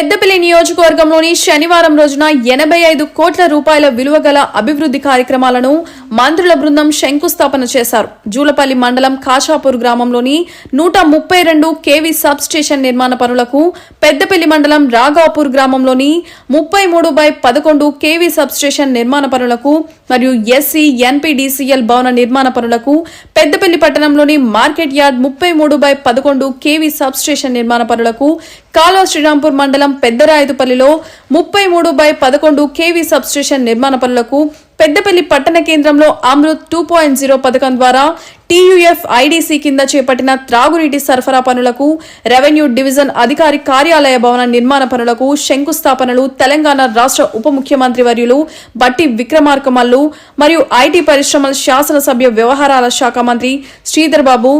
పెద్దపల్లి నియోజకవర్గంలోని శనివారం రోజున ఎనభై ఐదు కోట్ల రూపాయల విలువ గల అభివృద్ధి కార్యక్రమాలను మంత్రుల బృందం శంకుస్థాపన చేశారు. జూలపల్లి మండలం కాషాపూర్ గ్రామంలోని నూట ముప్పై రెండు కేవీ సబ్ స్టేషన్ నిర్మాణ పనులకు పెద్దపల్లి మండలం రాఘాపూర్ గ్రామంలోని ముప్పై మూడు బై పదకొండు కేవీ సబ్ స్టేషన్ నిర్మాణ పనులకు మరియు ఎస్సీ ఎన్పీడీసీఎల్ భవన నిర్మాణ పనులకు పెద్దపల్లి పట్టణంలోని మార్కెట్ యార్డ్ ముప్పై మూడు బై పదకొండు కేవీ సబ్ స్టేషన్ నిర్మాణ పనులకు కాలువ శ్రీరాంపూర్ మండలం పెద్దరాయుదుపల్లిలో ముప్పై మూడు బై పదకొండు కేవీ సబ్ స్టేషన్ నిర్మాణ పనులకు పెద్దపల్లి పట్టణ కేంద్రంలో అమృత్ టూ పాయింట్ జీరో పథకం ద్వారా టీయూఎఫ్ ఐడీసీ కింద చేపట్టిన త్రాగునీటి సరఫరా పనులకు రెవెన్యూ డివిజన్ అధికారి కార్యాలయ భవన నిర్మాణ పనులకు శంకుస్థాపనలు తెలంగాణ రాష్ట్ర ఉప ముఖ్యమంత్రి వర్యులు బట్టి విక్రమార్కమల్లు మరియు ఐటీ పరిశ్రమల శాసనసభ్య వ్యవహారాల శాఖ మంత్రి శ్రీధర్బాబు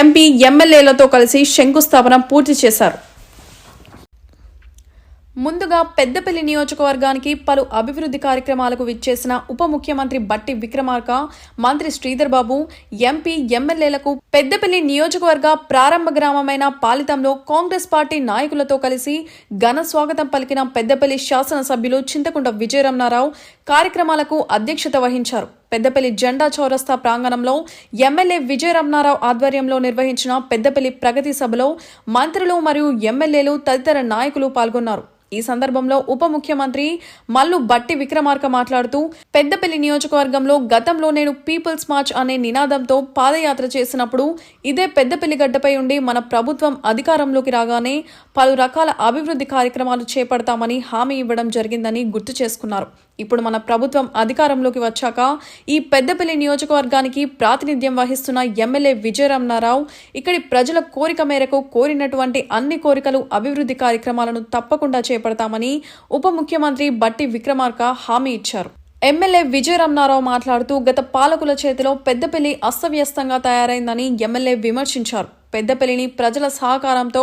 ఎంపీ ఎమ్మెల్యేలతో కలిసి శంకుస్థాపన పూర్తి చేశారు. ముందుగా పెద్దపల్లి నియోజకవర్గానికి పలు అభివృద్ధి కార్యక్రమాలకు విచ్చేసిన ఉప ముఖ్యమంత్రి బట్టి విక్రమార్క మంత్రి శ్రీధర్ బాబు ఎంపీ ఎమ్మెల్యేలకు పెద్దపల్లి నియోజకవర్గ ప్రారంభ గ్రామమైన పాలితంలో కాంగ్రెస్ పార్టీ నాయకులతో కలిసి ఘన స్వాగతం పలికిన పెద్దపల్లి శాసనసభ్యులు చింతకుంట విజయరమణారావు కార్యక్రమాలకు అధ్యక్షత వహించారు. పెద్దపల్లి జెండా చౌరస్తా ప్రాంగణంలో ఎమ్మెల్యే విజయరమణారావు ఆధ్వర్యంలో నిర్వహించిన పెద్దపల్లి ప్రగతి సభలో మంత్రులు మరియు ఎమ్మెల్యేలు తదితర నాయకులు పాల్గొన్నారు. ఈ సందర్భంలో ఉప ముఖ్యమంత్రి మల్లు బట్టి విక్రమార్క మాట్లాడుతూ పెద్దపల్లి నియోజకవర్గంలో గతంలో నేను పీపుల్స్ మార్చ్ అనే నినాదంతో పాదయాత్ర చేసినప్పుడు ఇదే పెద్దపల్లి గడ్డపై ఉండి మన ప్రభుత్వం అధికారంలోకి రాగానే పలు రకాల అభివృద్ధి కార్యక్రమాలు చేపడతామని హామీ ఇవ్వడం జరిగిందని గుర్తు చేసుకున్నారు. ఇప్పుడు మన ప్రభుత్వం అధికారంలోకి వచ్చాక ఈ పెద్దపల్లి నియోజకవర్గానికి ప్రాతినిధ్యం వహిస్తున్న ఎమ్మెల్యే విజయరమణారావు ఇక్కడి ప్రజల కోరిక మేరకు కోరినటువంటి అన్ని కోరికలు అభివృద్ధి కార్యక్రమాలను తప్పకుండా చేపడతామని ఉప ముఖ్యమంత్రి బట్టి విక్రమార్క హామీ ఇచ్చారు. ఎమ్మెల్యే విజయరమణారావు మాట్లాడుతూ గత పాలకుల చేతిలో పెద్దపల్లి అస్తవ్యస్తంగా తయారైందని ఎమ్మెల్యే విమర్శించారు. పెద్దపల్లిని ప్రజల సహకారంతో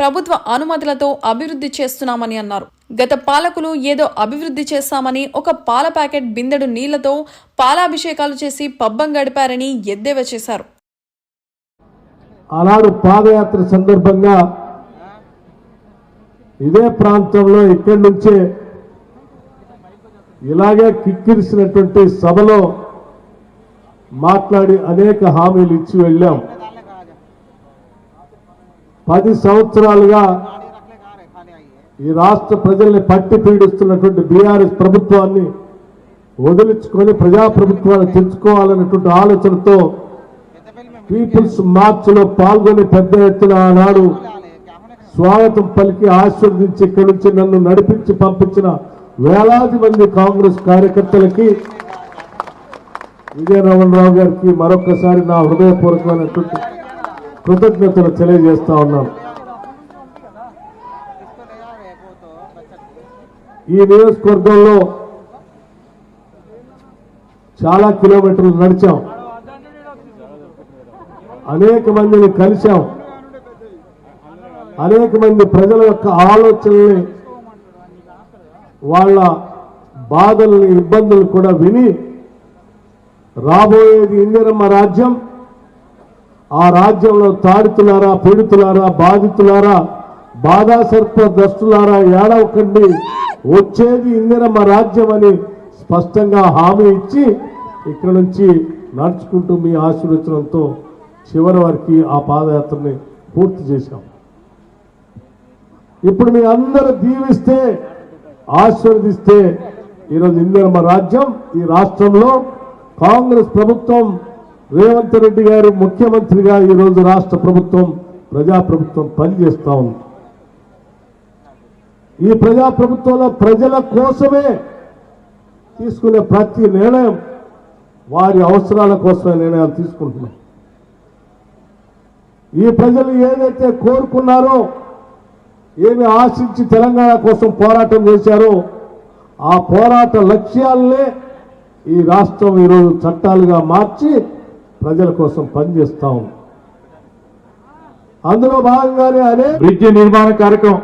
ప్రభుత్వ అనుమతులతో అభివృద్ధి చేస్తున్నామని అన్నారు. గత పాలకులు ఏదో అభివృద్ధి చేస్తామని ఒక పాల ప్యాకెట్ బిందెడు నీళ్ళతో పాలాభిషేకాలు చేసి పబ్బం గడిపారని ఎద్దేవా చేశారు. ఆనాడు పాదయాత్ర సందర్భంగా ఇదే ప్రాంతంలో ఇక్కడి నుంచే ఇలాగే కిక్కిరిసినటువంటి సభలో మాట్లాడి అనేక హామీలు ఇచ్చి వెళ్ళాం. పది సంవత్సరాలుగా ఈ రాష్ట్ర ప్రజల్ని పట్టి పీడిస్తున్నటువంటి బీఆర్ఎస్ ప్రభుత్వాన్ని వదిలించుకొని ప్రజాప్రభుత్వాన్ని తెచ్చుకోవాలన్నటువంటి ఆలోచనతో పీపుల్స్ మార్చ్లో పాల్గొని పెద్ద ఎత్తున ఆనాడు స్వాగతం పలికి ఆశీర్వదించి ఇక్కడి నుంచి నన్ను నడిపించి పంపించిన వేలాది మంది కాంగ్రెస్ కార్యకర్తలకి విజయరమణరావు గారికి మరొకసారి నా హృదయపూర్వకమైనటువంటి కృతజ్ఞతలు తెలియజేస్తా ఉన్నాను ఈ నియోజకవర్గంలో చాలా కిలోమీటర్లు నడిచాం. అనేక మందిని కలిశాం. అనేక మంది ప్రజల యొక్క ఆలోచనల్ని వాళ్ళ బాధల్ని ఇబ్బందులు కూడా విని రాబోయేది ఇందిరమ్మ రాజ్యం. ఆ రాజ్యంలో తాడుతులారా పీడితులారా బాధితులారా బాధాసర్ప దస్తులారా ఏడవకండి. వచ్చేది ఇందిరమ్మ రాజ్యం అని స్పష్టంగా హామీ ఇచ్చి ఇక్కడ నుంచి నడుచుకుంటూ మీ ఆశీర్వచనంతో చివరి వరకు ఆ పాదయాత్రని పూర్తి చేశాం. ఇప్పుడు మీ అందరూ దీవిస్తే ఆశీర్వదిస్తే ఈరోజు ఇందిరమ్మ రాజ్యం ఈ రాష్ట్రంలో కాంగ్రెస్ ప్రభుత్వం రేవంత్ రెడ్డి గారు ముఖ్యమంత్రిగా ఈరోజు రాష్ట్ర ప్రభుత్వం ప్రజాప్రభుత్వం పనిచేస్తా ఉంది. ఈ ప్రజాప్రభుత్వంలో ప్రజల కోసమే తీసుకునే ప్రతి నిర్ణయం వారి అవసరాల కోసమే నిర్ణయాలు తీసుకుంటున్నాం. ఈ ప్రజలు ఏదైతే కోరుకున్నారో ఏమి ఆశించి తెలంగాణ కోసం పోరాటం చేశారో ఆ పోరాట లక్ష్యాలనే ఈ రాష్ట్రం ఈరోజు చట్టాలుగా మార్చి ప్రజల కోసం పనిచేస్తా ఉంది. అందులో భాగంగానే అదే బ్రిడ్జి నిర్మాణ కార్యక్రమం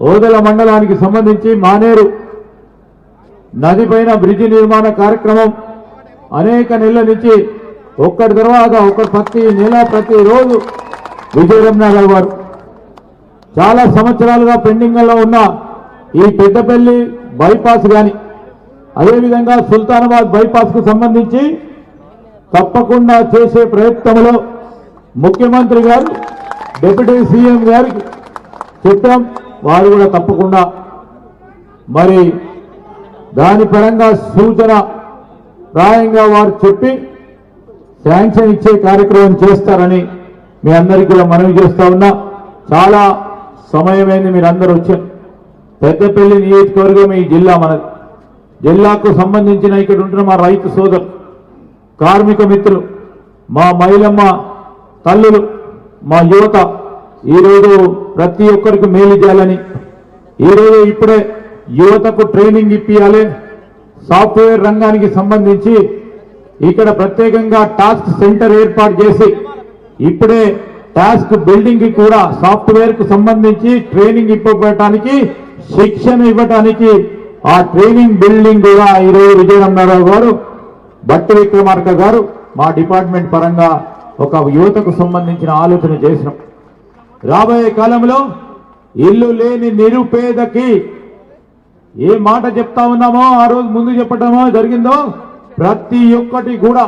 ఓదల మండలానికి సంబంధించి మానేరు నది పైన బ్రిడ్జి నిర్మాణ కార్యక్రమం అనేక నెలల నుంచి ఒక్కటి తర్వాత ఒకటి ప్రతి నెల ప్రతి రోజు గారు వారు. చాలా సంవత్సరాలుగా పెండింగ్లో ఉన్న ఈ పెద్దపల్లి బైపాస్ కానీ అదేవిధంగా సుల్తానాబాద్ బైపాస్కు సంబంధించి తప్పకుండా చేసే ప్రయత్నంలో ముఖ్యమంత్రి గారు డిప్యూటీ సీఎం గారికి చెప్పాం. వారు కూడా తప్పకుండా మరి దాని పరంగా సూచన ప్రాయంగా వారు చెప్పి శాంక్షన్ ఇచ్చే కార్యక్రమం చేస్తారని మీ అందరికీ కూడా మనవి చేస్తా ఉన్నా. చాలా సమయమైంది మీరందరూ వచ్చారు. పెద్దపల్లి నియోజకవర్గం ఈ జిల్లా మనది. జిల్లాకు సంబంధించిన ఇక్కడ ఉంటున్న మా రైతు సోదరు కార్మిక మిత్రులు మా మహిళమ్మ తల్లులు మా యువత ఈరోజు ప్రతి ఒక్కరికి మేలు చేయాలని ఈరోజు ఇప్పుడే యువతకు ట్రైనింగ్ ఇప్పియాలి. సాఫ్ట్వేర్ రంగానికి సంబంధించి ఇక్కడ ప్రత్యేకంగా టాస్క్ సెంటర్ ఏర్పాటు చేసి ఇప్పుడే టాస్క్ బిల్డింగ్ కూడా సాఫ్ట్వేర్కు సంబంధించి ట్రైనింగ్ ఇవ్వటానికి శిక్షణ ఇవ్వటానికి ఆ ట్రైనింగ్ బిల్డింగ్ కూడా ఈరోజు విజయరామారావు గారు భట్టి విక్రమార్క గారు మా డిపార్ట్మెంట్ పరంగా ఒక యువతకు సంబంధించిన ఆలోచన చేసినాం. రాబోయే కాలంలో ఇల్లు లేని నిరుపేదకి ఏ మాట చెప్తా ఉన్నామో ఆ రోజు ముందు చెప్పటమో జరిగిందో ప్రతి ఒక్కటి కూడా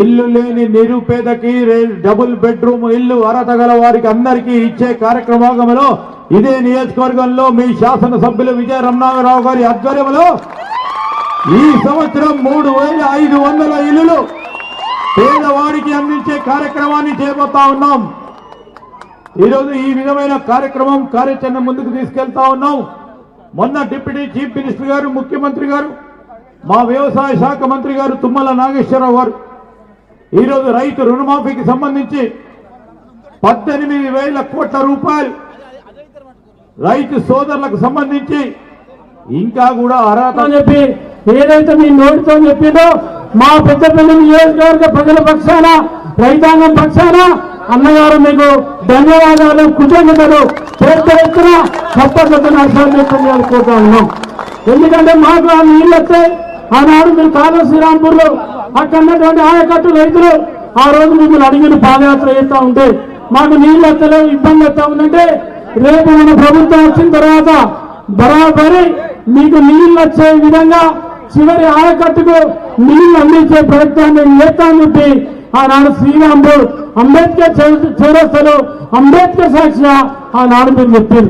ఇల్లు లేని నిరుపేదకి డబుల్ బెడ్రూమ్ ఇల్లు అర్హత గల వారికి అందరికీ ఇచ్చే కార్యక్రమంలో ఇదే నియోజకవర్గంలో మీ శాసనసభ్యులు విజయ రమణారావు గారి ఆధ్వర్యంలో ఈ సంవత్సరం మూడు వేల ఐదు వందల ఇల్లులు పేదవాడికి అందించే కార్యక్రమాన్ని చేపడతా ఉన్నాం. ఈరోజు ఈ విధమైన కార్యక్రమం కార్యాచరణ ముందుకు తీసుకెళ్తా ఉన్నాం. మొన్న డిప్యూటీ చీఫ్ మినిస్టర్ గారు ముఖ్యమంత్రి గారు మా వ్యవసాయ శాఖ మంత్రి గారు తుమ్మల నాగేశ్వరరావు గారు. ఈరోజు రైతు రుణమాఫీకి సంబంధించి పద్దెనిమిది వేల కోట్ల రూపాయలు రైతు సోదరులకు సంబంధించి ఇంకా కూడా అర్హత చెప్పి ఏదైతే మీ నోటితో చెప్పిందో మా పెద్దపల్లి నియోజకవర్గ ప్రజల పక్షాన రైతాంగం పక్షాన అన్నగారు మీకు ధన్యవాదాలు కృతజ్ఞతలు పెద్ద ఎత్తున సప్పట్లతో నష్టాలు ఉన్నాం. ఎందుకంటే మాకు ఆ నీళ్ళు వస్తే ఆనాడు మీరు కాదా శ్రీరాంపూర్లో అక్కడ ఉన్నటువంటి ఆయకట్టు రైతులు ఆ రోజు మిమ్మల్ని అడిగిన పాదయాత్ర చేస్తా ఉంటే మాకు నీళ్ళు వస్తలేవు ఇబ్బంది వస్తా ఉందంటే రేపు మన ప్రభుత్వం వచ్చిన తర్వాత బరాబరి మీకు నీళ్ళు వచ్చే విధంగా చివరి ఆయకట్టుకు నీళ్ళు అందించే ప్రయత్నాన్ని చేస్తామని చెప్పి ఆనాడు శ్రీరాముడు అంబేద్కర్ చౌ- చౌరస్తలో అంబేద్కర్ సాక్షిగా ఆనాడు మీరు చెప్పారు.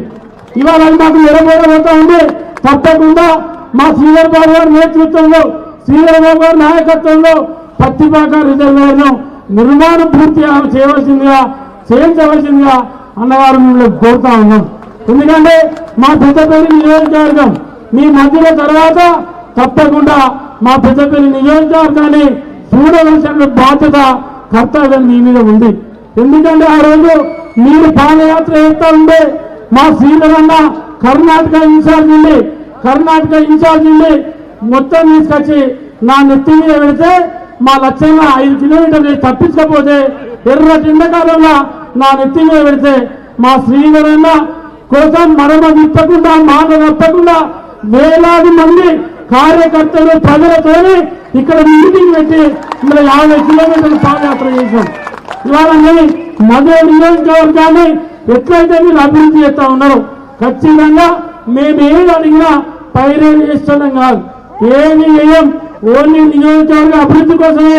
ఇవాళ మాకు నెరవేరబోతా ఉంది. తప్పకుండా మా శ్రీధర్ బాబు గారి నేతృత్వంలో శ్రీధర్ బాబు గారి నాయకత్వంలో పత్తిపాక రిజర్వేయర్ను నిర్మాణం పూర్తి చేయవలసిందిగా చేయించవలసిందిగా అన్నవారు మిమ్మల్ని కోరుతా ఉన్నాం. ఎందుకంటే మా పెద్దపల్లి నియోజకవర్గం మీ మధ్యలో తర్వాత తప్పకుండా మా పెద్దపల్లి నియోజకవర్గాన్ని చూడవలసిన బాధ్యత కర్తవ్యం మీ మీద ఉంది. ఎందుకంటే ఆ రోజు మీరు పాదయాత్ర చేస్తా ఉండే మా శ్రీధరన్న కర్ణాటక ఇన్ఛార్జ్ ఉండి కర్ణాటక ఇన్ఛార్జ్ ఉండి మొత్తం తీసుకొచ్చి నా నెత్తి మీద పెడితే మా లక్ష్యంగా ఐదు కిలోమీటర్లు తప్పించకపోతే ఎర్ర ఎండాకాలంలో నా నెత్తి మీద పెడితే మా శ్రీధరన్న కోసం మరమ తిప్పకుండా మాట తప్పకుండా వేలాది మంది కార్యకర్తలు ప్రజలతోనే ఇక్కడ మీటింగ్ పెట్టి ఇక్కడ యాభై కిలోమీటర్లు పాదయాత్ర చేశాం. ఇవాళ నేను మధుర నియోజకవర్గాన్ని ఎట్లయితే మీరు అభివృద్ధి చేస్తా ఉన్నారు ఖచ్చితంగా మేము ఏది అడిగినా పైరేలు చేస్తున్నాం కాదు. ఏమి చేయం ఓన్లీ నియోజకవర్గ అభివృద్ధి కోసమే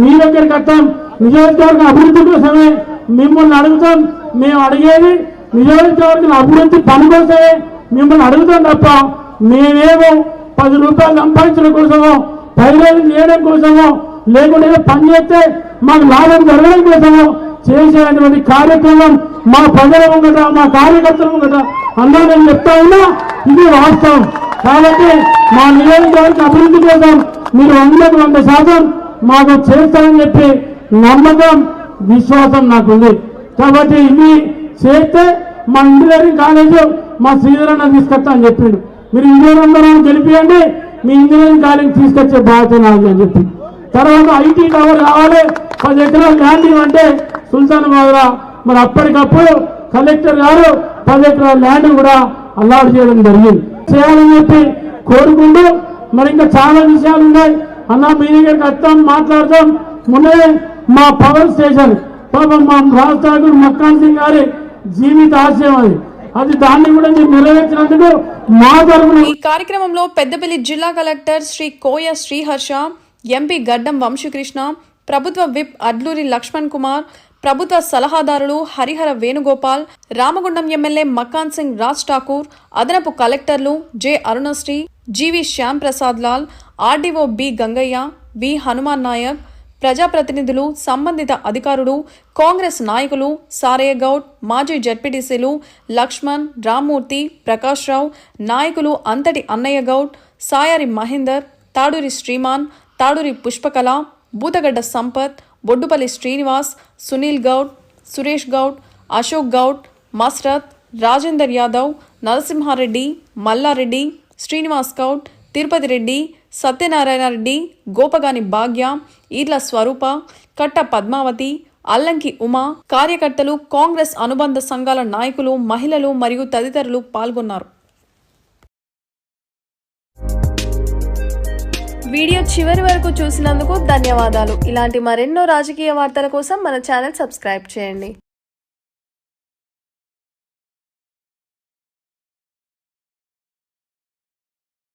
మీ దగ్గరికి వస్తాం నియోజకవర్గ అభివృద్ధి కోసమే మిమ్మల్ని అడుగుతాం. మేము అడిగేది నియోజకవర్గం అభివృద్ధి పని కోసమే మిమ్మల్ని అడుగుతాం తప్ప మేమేమో పది రూపాయలు సంపాదించడం కోసమో పైరేలు చేయడం కోసమో లేకుంటే పనిచేస్తే పని చేస్తే మాకు లాభం జరగడం కోసమో చేసేటువంటి కార్యక్రమం మా ప్రజల ముంగట మా కార్యకర్తల ముంగట అందరూ నేను చెప్తా ఉన్నా ఇది వాస్తవం. కాబట్టి మా నియోజకవర్గ అభివృద్ధి కోసం మీరు వందకు వంద శాతం మాకు చేస్తారని చెప్పి నమ్మకం విశ్వాసం నాకుంది. కాబట్టి ఇవి చేస్తే మా ఇంజనీరింగ్ కాలేజీ మా శ్రీధరన్న తీసుకొస్తా అని చెప్పిండు. మీరు ఇంజనీరింగ్ గెలిపియండి మీ ఇంజనీరింగ్ కాలేజ్ తీసుకొచ్చే బాధ్యత నాది అని చెప్పి. తర్వాత ఐటీ టవర్ కావాలి పది ఎకరాలు ల్యాండ్ ఇవ్వంటే సుల్తానాబాద్ మరి అప్పటికప్పుడు కలెక్టర్ గారు పది ఎకరాల ల్యాండ్ కూడా అల్లాడ్ చేయడం జరిగింది. చేయాలని చెప్పి కోరుకుంటూ మరి ఇంకా చాలా విషయాలు ఉన్నాయి. అన్న మీ దగ్గరికి వస్తాం మాట్లాడతాం. మొన్ననే మా పవర్ స్టేషన్ పాపం మా రాజ్ ఠాకూర్ మక్కాన్ సింగ్ గారి జీవిత ఆశయం అది. అది దాన్ని కూడా మీరు నెరవేర్చినందుకు ఈ కార్యక్రమంలో పెద్దపల్లి జిల్లా కలెక్టర్ శ్రీ కోయ శ్రీహర్ష ఎంపీ గడ్డం వంశీకృష్ణ ప్రభుత్వ విప్ అడ్లూరి లక్ష్మణ్ కుమార్ ప్రభుత్వ సలహాదారులు హరిహర వేణుగోపాల్ రామగుండం ఎమ్మెల్యే మకాన్ సింగ్ రాజ్ ఠాకూర్ అదనపు కలెక్టర్లు J Arunasri GV Shyam Prasad Lal RDO B Gangaiah V Hanuman Naik ప్రజాప్రతినిధులు సంబంధిత అధికారులు కాంగ్రెస్ నాయకులు సారయ్యగౌడ్ మాజీ జడ్పీటీసీలు లక్ష్మణ్ రామ్మూర్తి ప్రకాష్ రావు నాయకులు అంతటి అన్నయ్య గౌడ్ సాయారి మహేందర్ తాడూరి శ్రీమాన్ తాడూరి పుష్పకళ బూతగడ్డ సంపత్ బొడ్డుపల్లి శ్రీనివాస్ సునీల్ గౌడ్ సురేష్ గౌడ్ అశోక్ గౌడ్ మస్రత్ రాజేందర్ యాదవ్ నరసింహారెడ్డి మల్లారెడ్డి శ్రీనివాస్ గౌడ్ తిరుపతి రెడ్డి సత్యనారాయణ రెడ్డి గోపగాని భాగ్య ఈర్ల స్వరూప కట్ట పద్మావతి అల్లంకి ఉమా కార్యకర్తలు కాంగ్రెస్ అనుబంధ సంఘాల నాయకులు మహిళలు మరియు తదితరులు పాల్గొన్నారు. వీడియో చివరి వరకు చూసినందుకు ధన్యవాదాలు. ఇలాంటి మరెన్నో రాజకీయ వార్తల కోసం మన ఛానల్ సబ్స్క్రైబ్ చేయండి.